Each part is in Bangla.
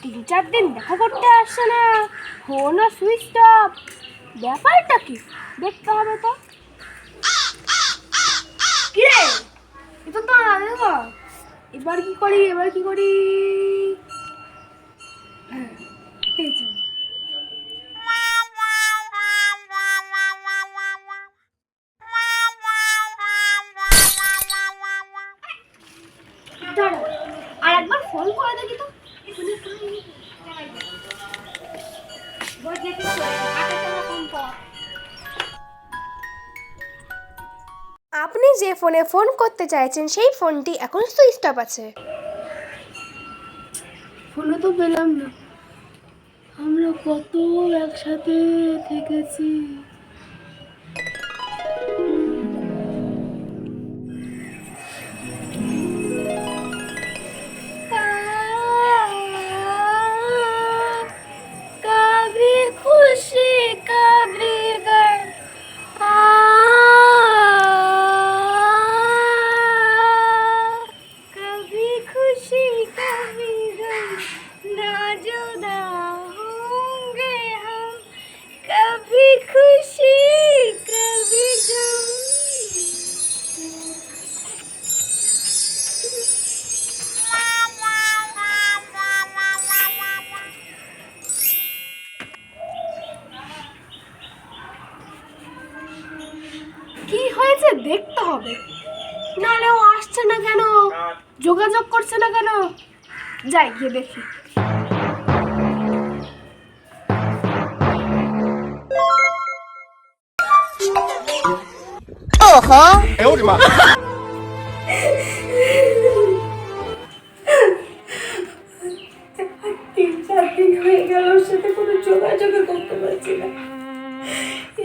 তিন চার দিন দেখা করতে আসছে না। ফোনও সুইচ অফ ব্যাপারটা কি? দেখতে হবে তো। কি রে? এটা তো না দেখো এবার কি করি? এবার কি করি? আর একবার ফোন করে দেখি তো। আপনি যে ফোনে ফোন করতে চাইছেন, সেই ফোনটি এখন সুইচ অফ আছে। ফোনে তো পেলাম না। আমরা কত একসাথে থেকেছি। কি হয়েছে? দেখতে হবে। নাহলে ও আসছে না কেন? যোগাযোগ করছে না কেন? যাই গিয়ে দেখি। তিন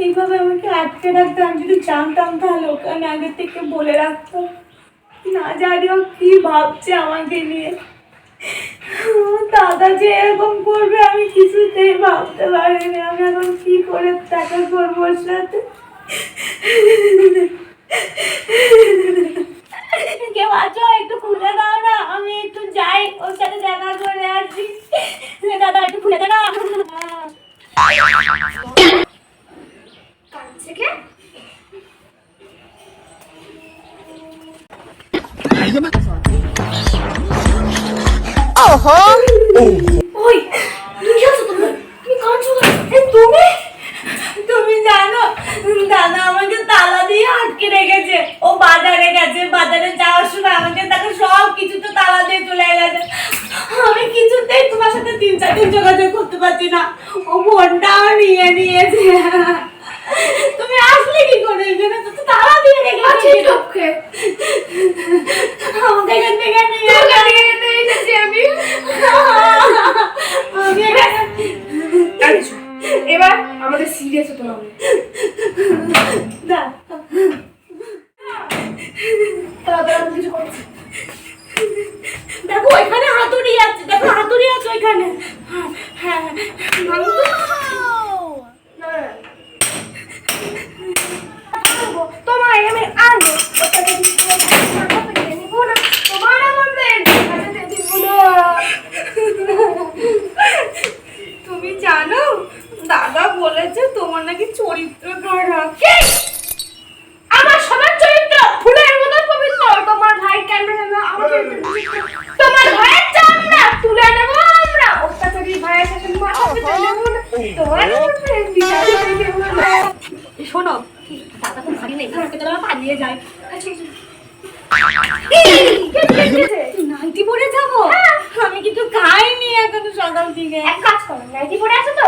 এইভাবে আমাকে আটকে রাখতো আমি যদি জানতাম তাহলে ওখানে আগে থেকে বলে রাখতো না জানি ও কি ভাবছে আমাকে নিয়ে। দাদা যে এরকম করবে আমি কিছুতেই ভাবতে পারিনি। আমি এখন কি করে দেখা করব ওর সাথে? ওই তুমি আছো তুমি তুমি কেন? তুমি? তুমি জানো দাদা আমাকে তালা দিয়ে আটকে রেখেছে। ও বাজারে গেছে বাজারে যাওয়ার সময় আমাকে তাকে সব কিছুতে তালা দিয়ে চলে গেছে। আমি কিছুতেই তোমার সাথে তিন চার দিন যোগাযোগ করতে পারছি না। ও ফোনটাও নিয়ে নিয়েছে। তুমি আসলে কি করে এখানে? তো তালা দিয়ে রেখেছে চোখে আমাকে এখান থেকে নিয়ে এসেছি আমি? এবার আমাদের সিরিয়াস হতে হবে। না। তাড়াতাড়ি কিছু করছি। দাদা বলেছে তোমার নাকি চরিত্র কি? আমার সবার চরিত্র? ফুলের মতো পবিত্র। তোমার ভাই কেন না আমার চরিত্র বিচিত্র। তোমার ভাইয়ের চামড়া তুলে নেব আমরা। অত্যাচারী ভাইয়ের সাথে মাথা পেতে নেব তোমার শোনো। দাদা তো ভারী নেই আমাকে তোরা পালিয়ে যায়। আচ্ছা। নাইটি পরে যাব। আমি কিছু খাইনি এখনও সকাল থেকে। এক কাজ করো নাইটি পরে আছো তো?